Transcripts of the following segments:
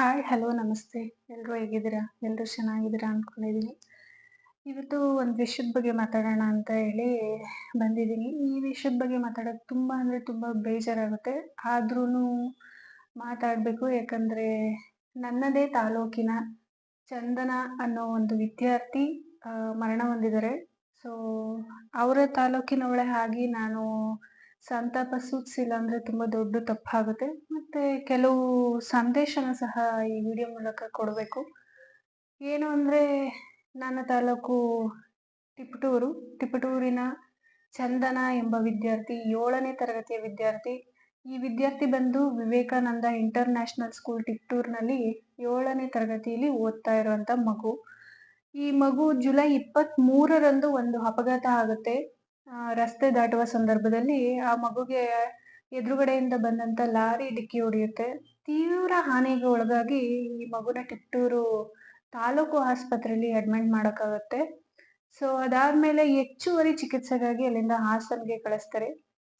Hi hello ನಮಸ್ತೆ. ಎಲ್ಲರೂ ಹೇಗಿದ್ದೀರಾ? ಎಲ್ಲರೂ ಚೆನ್ನಾಗಿದ್ದೀರಾ ಅಂದ್ಕೊಂಡಿದ್ದೀನಿ ಇವತ್ತು ಒಂದು ವಿಷಯದ ಬಗ್ಗೆ ಮಾತಾಡೋಣ ಅಂತ ಹೇಳಿ ಬಂದಿದ್ದೀನಿ ಈ ವಿಷಯದ ಬಗ್ಗೆ ಮಾತಾಡೋಕ್ಕೆ ತುಂಬ ಅಂದರೆ ತುಂಬ ಬೇಜಾರಾಗುತ್ತೆ. ಆದ್ರೂ ಮಾತಾಡಬೇಕು, ಯಾಕಂದರೆ ನನ್ನದೇ ತಾಲೂಕಿನ ಚಂದನ ಅನ್ನೋ ಒಂದು ವಿದ್ಯಾರ್ಥಿ ಮರಣ ಹೊಂದಿದ್ದಾರೆ. ಸೊ ಅವರ ತಾಲೂಕಿನವಳೆ ಆಗಿ ನಾನು ಸಂತಾಪ ಸೂಚಿಸಿಲ್ಲ ಅಂದರೆ ತುಂಬ ದೊಡ್ಡ ತಪ್ಪಾಗುತ್ತೆ. ಮತ್ತು ಕೆಲವು ಸಂದೇಶನ ಸಹ ಈ ವಿಡಿಯೋ ಮೂಲಕ ಕೊಡಬೇಕು. ಏನು ಅಂದರೆ, ನನ್ನ ತಾಲೂಕು ತಿಪಟೂರು. ತಿಪಟೂರಿನ ಚಂದನ ಎಂಬ ವಿದ್ಯಾರ್ಥಿ, ಏಳನೇ ತರಗತಿಯ ವಿದ್ಯಾರ್ಥಿ. ಈ ವಿದ್ಯಾರ್ಥಿ ಬಂದು ವಿವೇಕಾನಂದ ಇಂಟರ್ನ್ಯಾಷನಲ್ ಸ್ಕೂಲ್ ಟಿಪ್ಟೂರ್ನಲ್ಲಿ ಏಳನೇ ತರಗತಿಯಲ್ಲಿ ಓದ್ತಾ ಇರುವಂತ ಮಗು. ಈ ಮಗು ಜುಲೈ ಇಪ್ಪತ್ತ್ ಮೂರರಂದು ಒಂದು ಅಪಘಾತ ಆಗುತ್ತೆ. ರಸ್ತೆ ದಾಟುವ ಸಂದರ್ಭದಲ್ಲಿ ಆ ಮಗುಗೆ ಎದುರುಗಡೆಯಿಂದ ಬಂದಂತ ಲಾರಿ ಡಿಕ್ಕಿ ಹೊಡೆಯುತ್ತೆ. ತೀವ್ರ ಹಾನಿಗೆ ಒಳಗಾಗಿ ಈ ಮಗುನ ತಿಪಟೂರು ತಾಲೂಕು ಆಸ್ಪತ್ರೆಯಲ್ಲಿ ಅಡ್ಮಿಟ್ ಮಾಡೋಕ್ಕಾಗತ್ತೆ. ಸೊ ಅದಾದ್ಮೇಲೆ ಹೆಚ್ಚುವರಿ ಚಿಕಿತ್ಸೆಗಾಗಿ ಅಲ್ಲಿಂದ ಹಾಸನ್ಗೆ ಕಳಿಸ್ತಾರೆ.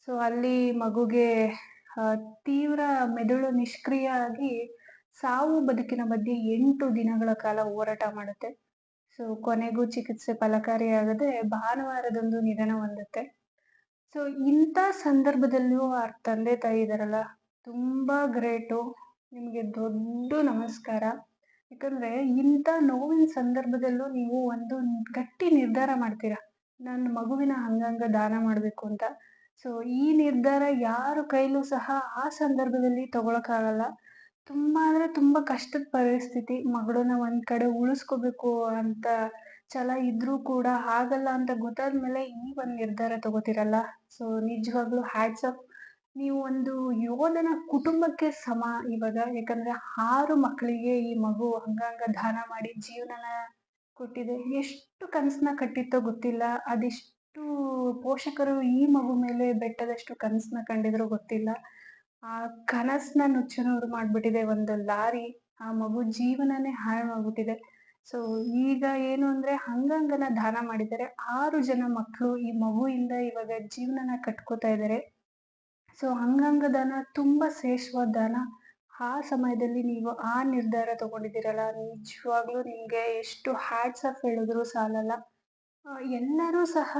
ಸೊ ಅಲ್ಲಿ ಮಗುಗೆ ತೀವ್ರ ಮೆದುಳು ನಿಷ್ಕ್ರಿಯ ಆಗಿ ಸಾವು ಬದುಕಿನ ಮಧ್ಯೆ ಎಂಟು ದಿನಗಳ ಕಾಲ ಹೋರಾಟ ಮಾಡುತ್ತೆ. ಸೊ ಕೊನೆಗೂ ಚಿಕಿತ್ಸೆ ಫಲಕಾರಿಯಾಗದೆ ಭಾನುವಾರದೊಂದು ನಿಧನ ಹೊಂದುತ್ತೆ. ಸೊ ಇಂಥ ಸಂದರ್ಭದಲ್ಲೂ ಅವ್ರ ತಂದೆ ತಾಯಿ ಇದ್ದಾರಲ್ಲ, ತುಂಬ ಗ್ರೇಟು. ನಿಮಗೆ ದೊಡ್ಡ ನಮಸ್ಕಾರ. ಯಾಕಂದರೆ ಇಂಥ ನೋವಿನ ಸಂದರ್ಭದಲ್ಲೂ ನೀವು ಒಂದು ಗಟ್ಟಿ ನಿರ್ಧಾರ ಮಾಡ್ತೀರ? ನನ್ನ ಮಗುವಿನ ಅಂಗಾಂಗ ದಾನ ಮಾಡಬೇಕು ಅಂತ. ಸೊ ಈ ನಿರ್ಧಾರ ಯಾರ ಕೈಲೂ ಸಹ ಆ ಸಂದರ್ಭದಲ್ಲಿ ತಗೊಳಕ್ಕಾಗಲ್ಲ. ತುಂಬ ಅಂದರೆ ತುಂಬ ಕಷ್ಟದ ಪರಿಸ್ಥಿತಿ. ಮಗಳನ್ನ ಒಂದು ಕಡೆ ಉಳಿಸ್ಕೋಬೇಕು ಅಂತ ಛಲ ಇದ್ರೂ ಕೂಡ ಆಗಲ್ಲ ಅಂತ ಗೊತ್ತಾದ್ಮೇಲೆ ಈ ಒಂದು ನಿರ್ಧಾರ ತಗೋತಿರಲ್ಲ? ಸೊ ನಿಜವಾಗ್ಲೂ ಹ್ಯಾಟ್ಸ್ ಆಫ್ ನೀವು ಒಂದು ಯೋಧನ ಕುಟುಂಬಕ್ಕೆ ಸಮ ಇವಾಗ, ಯಾಕಂದ್ರೆ ಆರು ಮಕ್ಕಳಿಗೆ ಈ ಮಗು ಅಂಗಾಂಗ ದಾನ ಮಾಡಿ ಜೀವನನ ಕೊಟ್ಟಿದೆ. ಎಷ್ಟು ಕನಸನ್ನ ಕಟ್ಟಿತ್ತೋ ಗೊತ್ತಿಲ್ಲ. ಅದೆಷ್ಟು ಪೋಷಕರು ಈ ಮಗು ಮೇಲೆ ಬೆಟ್ಟದಷ್ಟು ಕನಸನ್ನ ಕಂಡಿದ್ರು ಗೊತ್ತಿಲ್ಲ. ಆ ಕನಸನ್ನ ನುಚ್ಚುನೂರು ಮಾಡ್ಬಿಟ್ಟಿದೆ ಒಂದು ಲಾರಿ. ಆ ಮಗು ಜೀವನನೇ ಹಾಳು ಮಾಡ್ಬಿಟ್ಟಿದೆ. ಸೊ ಈಗ ಏನು ಅಂದ್ರೆ ಹಂಗಂಗನ ದಾನ ಮಾಡಿದ್ದಾರೆ ಆರು ಜನ ಮಕ್ಕಳು ಈ ಮಗುವಿಂದ ಇವಾಗ ಜೀವನನ ಕಟ್ಕೋತಾ ಇದ್ದಾರೆ. ಸೊ ಅಂಗಾಂಗ ದಾನ ತುಂಬಾ ಶ್ರೇಷ್ಠವಾದ ದಾನ. ಆ ಸಮಯದಲ್ಲಿ ನೀವು ಆ ನಿರ್ಧಾರ ತಗೊಂಡಿದ್ದೀರಲ್ಲ, ನಿಜವಾಗ್ಲೂ ನಿಮ್ಗೆ ಎಷ್ಟು ಹ್ಯಾಟ್ಸ್ ಆಫ್ ಹೇಳಿದ್ರು ಸಾಲಲ್ಲ. ಎಲ್ಲರೂ ಸಹ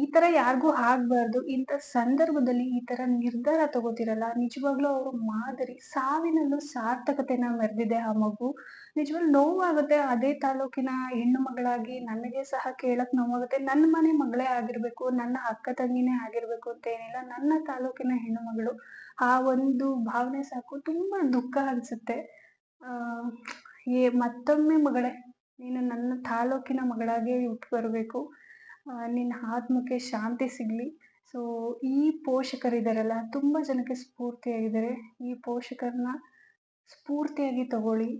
ಈ ತರ ಯಾರಿಗೂ ಆಗ್ಬಾರ್ದು. ಇಂಥ ಸಂದರ್ಭದಲ್ಲಿ ಈ ತರ ನಿರ್ಧಾರ ತಗೋತಿರಲ್ಲ? ನಿಜವಾಗ್ಲೂ ಅವರು ಮಾದರಿ, ಸಾವಿನಲ್ಲೂ ಸಾರ್ಥಕತೆನ ಮೆರೆದಿದೆ ಆ ಮಗು. ನಿಜವಾಗ್ಲೂ ನೋವಾಗುತ್ತೆ. ಅದೇ ತಾಲೂಕಿನ ಹೆಣ್ಣು ಮಗಳಾಗಿ ನನಗೆ ಸಹ ಕೇಳಕ್ ನೋವಾಗುತ್ತೆ. ನನ್ನ ಮನೆ ಮಗಳೇ ಆಗಿರ್ಬೇಕು, ನನ್ನ ಅಕ್ಕ ತಂಗಿನೇ ಆಗಿರ್ಬೇಕು ಅಂತ ಏನಿಲ್ಲ. ನನ್ನ ತಾಲೂಕಿನ ಹೆಣ್ಣು ಮಗಳು ಆ ಒಂದು ಭಾವನೆ ಸಾಕು. ತುಂಬಾ ದುಃಖ ಅನ್ಸುತ್ತೆ. ಏ, ಮತ್ತೊಮ್ಮೆ ಮಗಳೇ. ನೀನು ನನ್ನ ತಾಲೂಕಿನ ಮಗಳಾಗೆ ಹುಟ್ಟು ಬರಬೇಕು ನಿನ್ನ ಆತ್ಮಕ್ಕೆ ಶಾಂತಿ ಸಿಗಲಿ. ಸೊ ಈ ಪೋಷಕರಿದ್ದಾರಲ್ಲ ತುಂಬ ಜನಕ್ಕೆ ಸ್ಫೂರ್ತಿಯಾಗಿದ್ದಾರೆ ಈ ಪೋಷಕರನ್ನ ಸ್ಫೂರ್ತಿಯಾಗಿ ತಗೊಳ್ಳಿ.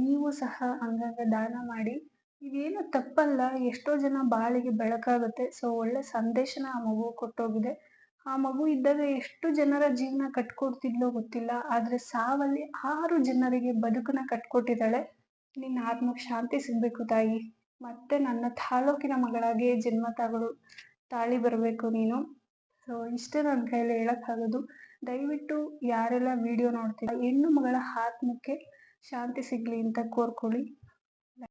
ನೀವು ಸಹ ಹಂಗಂಗ ದಾನ ಮಾಡಿ. ಇದೇನು ತಪ್ಪಲ್ಲ, ಎಷ್ಟೋ ಜನ ಬಾಳಿಗೆ ಬೆಳಕಾಗುತ್ತೆ. ಸೊ ಒಳ್ಳೆ ಸಂದೇಶನ ಆ ಮಗು ಕೊಟ್ಟೋಗಿದೆ. ಆ ಮಗು ಇದ್ದಾಗ ಎಷ್ಟು ಜನರ ಜೀವನ ಕಟ್ಕೊಡ್ತಿದ್ಲೋ ಗೊತ್ತಿಲ್ಲ. ಆದರೆ ಸಾವಲ್ಲಿ ಆರು ಜನರಿಗೆ ಬದುಕನ್ನ ಕಟ್ಕೊಟ್ಟಿದ್ದಾಳೆ. ನಿನ್ನ ಆತ್ಮಕ್ಕೆ ಶಾಂತಿ ಸಿಗಬೇಕು ತಾಯಿ. ಮತ್ತೆ ನನ್ನ ತಾಲೂಕಿನ ಮಗಳಾಗಿ ಜನ್ಮ ತಾಳಿ ಬರಬೇಕು ನೀನು. ಸೊ ಇಷ್ಟೇ ನನ್ನ ಕೈಯಲ್ಲಿ ಹೇಳಕ್ಕಾಗೋದು ದಯವಿಟ್ಟು ಯಾರೆಲ್ಲ ವಿಡಿಯೋ ನೋಡ್ತೀರಾ, ಹೆಣ್ಣು ಮಗಳ ಆತ್ಮಕ್ಕೆ ಶಾಂತಿ ಸಿಗಲಿ ಅಂತ ಕೋರ್ಕೊಳ್ಳಿ.